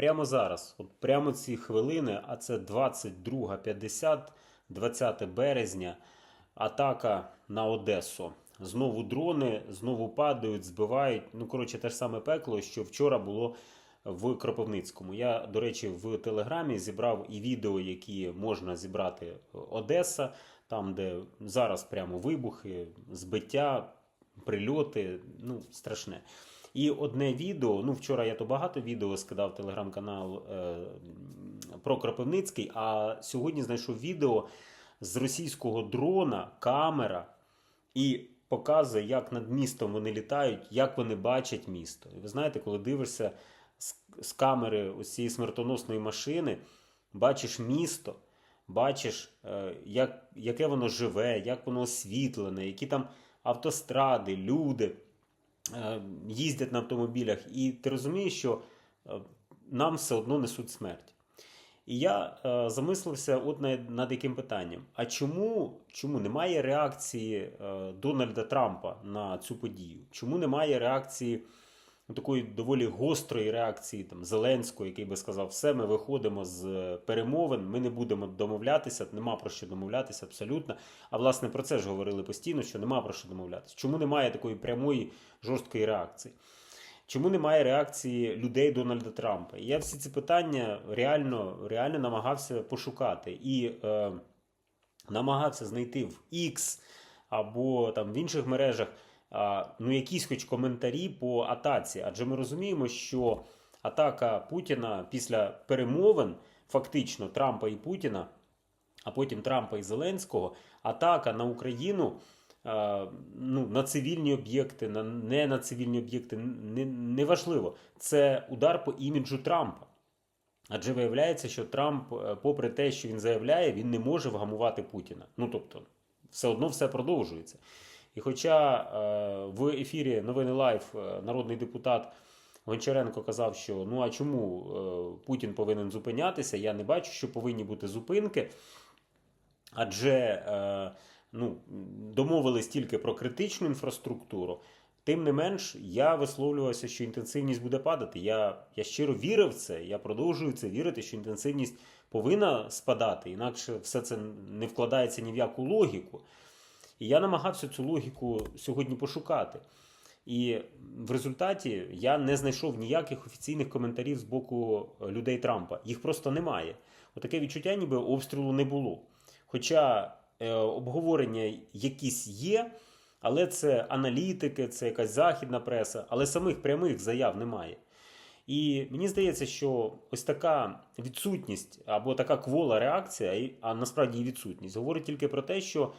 прямо зараз, от прямо ці хвилини, а це 22.50, 20 березня, атака на Одесу. Знову дрони, знову падають, збивають. Ну, коротше, те ж саме пекло, що вчора було в Кропивницькому. Я, до речі, в Телеграмі зібрав і відео, які можна зібрати Одеса, там, де зараз прямо вибухи, збиття, прильоти, ну, страшне. І одне відео, ну вчора я то багато відео скидав телеграм-канал е, про Кропивницький, а сьогодні знайшов відео з російського дрона, камера, і показує, як над містом вони літають, як вони бачать місто. І ви знаєте, коли дивишся з, з камери ось цієї смертоносної машини, бачиш місто, бачиш, е, як, яке воно живе, як воно освітлене, які там автостради, люди їздять на автомобілях, і ти розумієш, що е, нам все одно несуть смерть. І я е, замислився от над, над яким питанням: а чому, чому немає реакції е, Дональда Трампа на цю подію? Чому немає реакції, ну, такої доволі гострої реакції там, Зеленського, який би сказав, все, ми виходимо з перемовин, ми не будемо домовлятися, нема про що домовлятися абсолютно. А власне про це ж говорили постійно, що нема про що домовлятися. Чому немає такої прямої жорсткої реакції? Чому немає реакції людей Дональда Трампа? І я всі ці питання реально, реально намагався пошукати і е, намагався знайти в X або там в інших мережах ну, якісь хоч коментарі по атаці. Адже ми розуміємо, що атака Путіна після перемовин, фактично Трампа і Путіна, а потім Трампа і Зеленського, атака на Україну ну, на цивільні об'єкти, на не на цивільні об'єкти, не, не. Це удар по іміджу Трампа. Адже виявляється, що Трамп, е, попри те, що він заявляє, він не може вгамувати Путіна. Ну тобто, все одно все продовжується. І хоча е, в ефірі новини Лайф е, народний депутат Гончаренко казав, що ну а чому е, Путін повинен зупинятися, я не бачу, що повинні бути зупинки. Адже ну, домовились тільки про критичну інфраструктуру. Тим не менш, я висловлювався, що інтенсивність буде падати. Я, я щиро вірив в це. Я продовжую це вірити, що інтенсивність повинна спадати, інакше все це не вкладається ні в яку логіку. І я намагався цю логіку сьогодні пошукати. І в результаті я не знайшов ніяких офіційних коментарів з боку людей Трампа. Їх просто немає. Отаке відчуття, ніби обстрілу не було. Хоча е, обговорення якісь є, але це аналітики, це якась західна преса, але самих прямих заяв немає. І мені здається, що ось така відсутність або така квола реакція, а насправді і відсутність, говорить тільки про те, що е,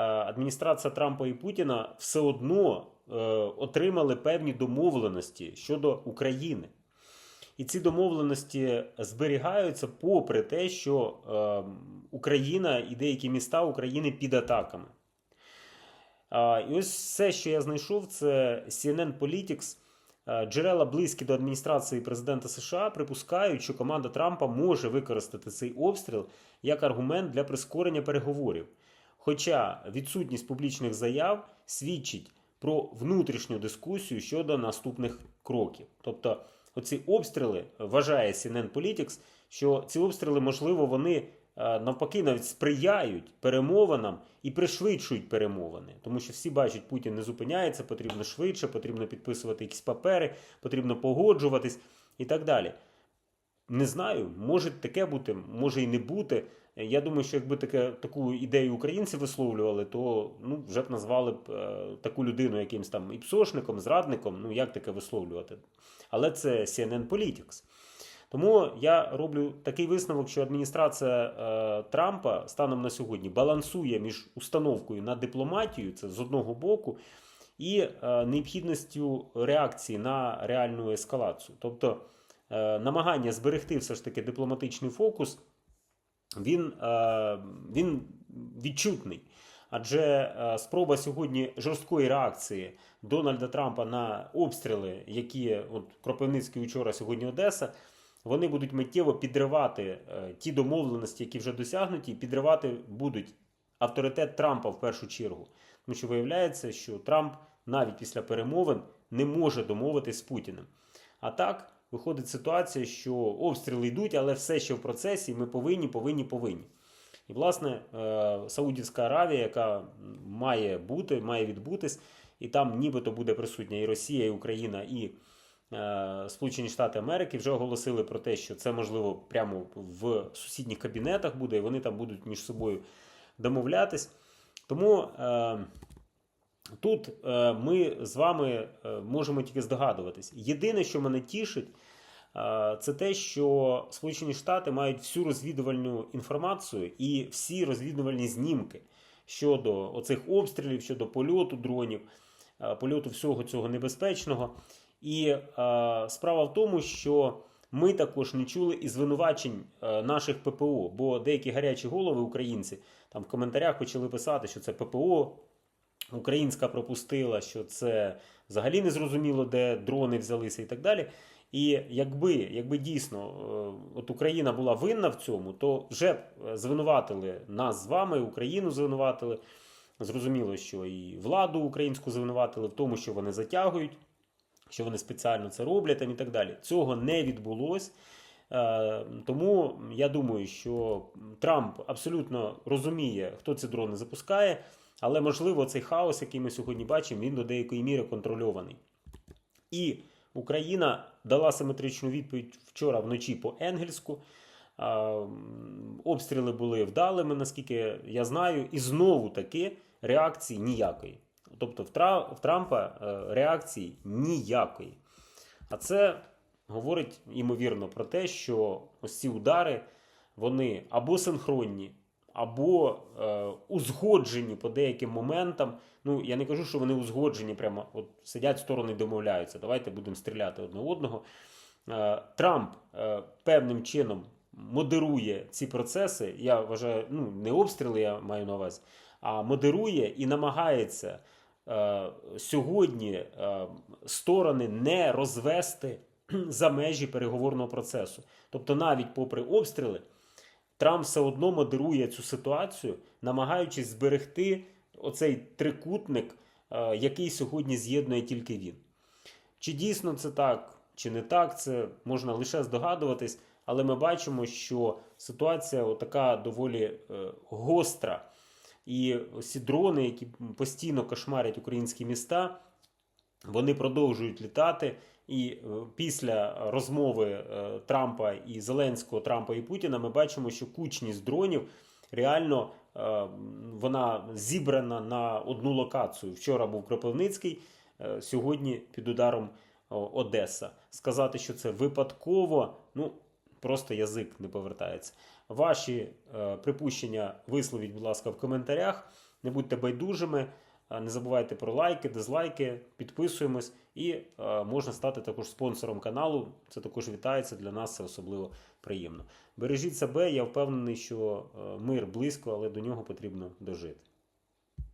адміністрація Трампа і Путіна все одно е, отримали певні домовленості щодо України. І ці домовленості зберігаються попри те, що е, Україна і деякі міста України під атаками. І ось все, що я знайшов, це CNN Politics. Е, Джерела близькі до адміністрації президента США припускають, що команда Трампа може використати цей обстріл як аргумент для прискорення переговорів. Хоча відсутність публічних заяв свідчить про внутрішню дискусію щодо наступних кроків. Тобто, оці обстріли вважає CNN Politics, що ці обстріли, можливо, вони е, навпаки навіть сприяють перемовинам і пришвидшують перемовини, тому що всі бачать, Путін не зупиняється, потрібно швидше, потрібно підписувати якісь папери, потрібно погоджуватись і так далі. Не знаю, може таке бути, може і не бути. Я думаю, що якби таке, таку ідею українці висловлювали, то ну, вже б назвали б е, таку людину якимсь там іпсошником, зрадником. Ну як таке висловлювати? Але це CNN Politics. Тому я роблю такий висновок, що адміністрація е, Трампа станом на сьогодні балансує між установкою на дипломатію, це з одного боку, і е, необхідністю реакції на реальну ескалацію. Тобто намагання зберегти все ж таки дипломатичний фокус, він, е, він відчутний. Адже е, спроба сьогодні жорсткої реакції Дональда Трампа на обстріли, які от Кропивницький учора, сьогодні Одеса, вони будуть миттєво підривати е, ті домовленості, які вже досягнуті, і підривати будуть авторитет Трампа в першу чергу. Тому що виявляється, що Трамп навіть після перемовин не може домовитись з Путіним. А так виходить ситуація, що обстріли йдуть, але все ще в процесі, ми повинні, повинні, повинні. І, власне, е, Саудівська Аравія, яка має бути, має відбутись, і там нібито буде присутня і Росія, і Україна, і е, Сполучені Штати Америки вже оголосили про те, що це можливо прямо в сусідніх кабінетах буде, і вони там будуть між собою домовлятись. Тому е, тут е, ми з вами е, можемо тільки здогадуватись. Єдине, що мене тішить, е, це те, що Сполучені Штати мають всю розвідувальну інформацію і всі розвідувальні знімки щодо оцих обстрілів, щодо польоту дронів, польоту всього цього небезпечного. І справа в тому, що ми також не чули і звинувачень наших ППО, бо деякі гарячі голови українці там в коментарях почали писати, що це ППО українська пропустила, що це взагалі не зрозуміло, де дрони взялися і так далі. І якби, якби дійсно е, от Україна була винна в цьому, то вже б е, звинуватили нас з вами, Україну звинуватили. Зрозуміло, що і владу українську звинуватили в тому, що вони затягують, що вони спеціально це роблять і так далі. Цього не відбулось. Е, Тому я думаю, що Трамп абсолютно розуміє, хто ці дрони запускає, але можливо цей хаос, який ми сьогодні бачимо, він до деякої міри контрольований. І Україна дала симетричну відповідь вчора вночі по Енгельську. Обстріли були вдалими, наскільки я знаю, і знову таки реакції ніякої. Тобто в, Трампа е, реакції ніякої. А це говорить ймовірно про те, що ось ці удари вони або синхронні, або е, узгоджені по деяким моментам. Ну, я не кажу, що вони узгоджені прямо от сидять сторони домовляються. Давайте будемо стріляти одне одного. Е, Трамп е, певним чином модерує ці процеси. Я вважаю, ну не обстріли, я маю на увазі, а модерує і намагається е, сьогодні е, сторони не розвести за межі переговорного процесу. Тобто, навіть попри обстріли, Трамп все одно модерує цю ситуацію, намагаючись зберегти оцей трикутник, е, який сьогодні з'єднує тільки він. Чи дійсно це так, чи не так, це можна лише здогадуватись, але ми бачимо, що ситуація така доволі е, гостра. І ці дрони, які постійно кошмарять українські міста, вони продовжують літати. І е, після розмови е, Трампа і Зеленського, Трампа і Путіна, ми бачимо, що кучність дронів реально е, вона зібрана на одну локацію. Вчора був Кропивницький, сьогодні під ударом Одеса. Сказати, що це випадково, ну просто язик не повертається. Ваші припущення висловіть, будь ласка, в коментарях. Не будьте байдужими. Е, Не забувайте про лайки, дизлайки, підписуємось і е, можна стати також спонсором каналу. Це також вітається для нас, це особливо приємно. Бережіть себе, я впевнений, що е, мир близько, але до нього потрібно дожити.